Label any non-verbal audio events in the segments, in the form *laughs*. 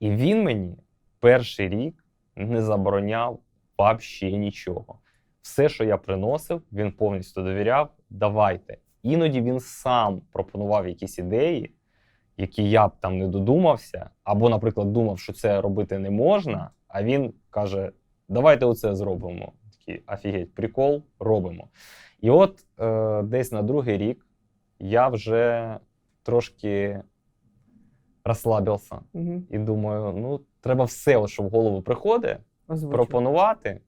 І він мені перший рік не забороняв взагалі нічого. Все, що я приносив, він повністю довіряв. Давайте. Іноді він сам пропонував якісь ідеї, які я б там не додумався, або, наприклад, думав, що це робити не можна. А він каже: давайте оце зробимо. Такий офігеть, прикол, робимо. І от е, десь на другий рік я вже трошки розслабився Угу. і думаю, ну, треба все, що в голову приходить, пропонувати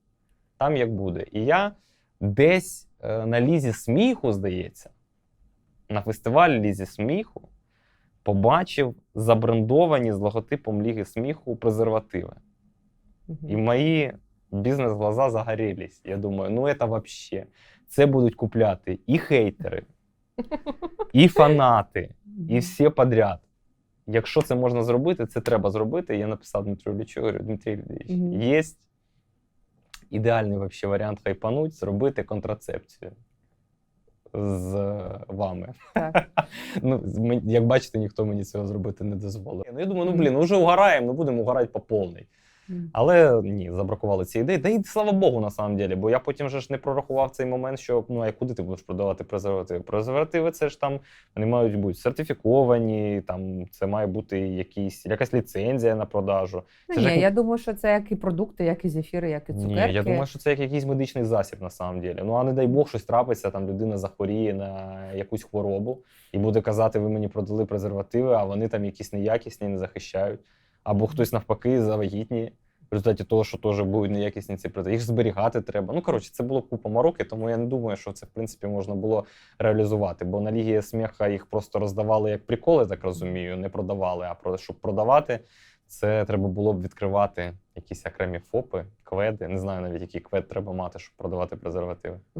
там як буде. І я десь е, на лізі сміху, здається, на фестивалі Лізі сміху побачив забрендовані з логотипом Ліги сміху презервативи. І мої бізнес-глаза загорілись. Я думаю, ну це вообще. Це будуть купляти і хейтери, *laughs* і фанати, і всі подряд. Якщо це можна зробити, це треба зробити. Я написав Дмитру Іллічу, говорю, Дмитрій Ілліч, Мгм. є ідеальний вообще варіант хайпануть, зробити контрацепцію з е, вами. Так. *laughs* Ну, з- мен- як бачите, ніхто мені цього зробити не дозволив. Ну, я думаю, ну блін, ну вже угораємо, ну будемо угорати по повній. Але ні, забракували ці ідеї. Да і слава Богу, на самом деле, бо я потім вже ж не прорахував цей момент, що ну а куди ти будеш продавати презервативи? Презервативи це ж там вони мають бути сертифіковані, там це має бути якісь, якась ліцензія на продажу. Ну, Це ж ні, як- я думаю, що це як і продукти, як і зефіри, як і цукерки. Ні, я думаю, що це як якийсь медичний засіб на самом деле. Ну а не дай Бог, щось трапиться, там людина захворіє на якусь хворобу і буде казати, ви мені продали презервативи, а вони там якісь неякісні, не захищають. Або хтось навпаки завагітніє. В результаті того, що теж будуть неякісні ці презервативи. Їх зберігати треба. Ну коротше, це було купа мороки, тому я не думаю, що це в принципі можна було реалізувати. Бо на Лігі сміха їх просто роздавали як приколи, так розумію, не продавали. А про щоб продавати, це треба було б відкривати якісь окремі ФОПи, кведи. Не знаю навіть, який квед треба мати, щоб продавати презервативи.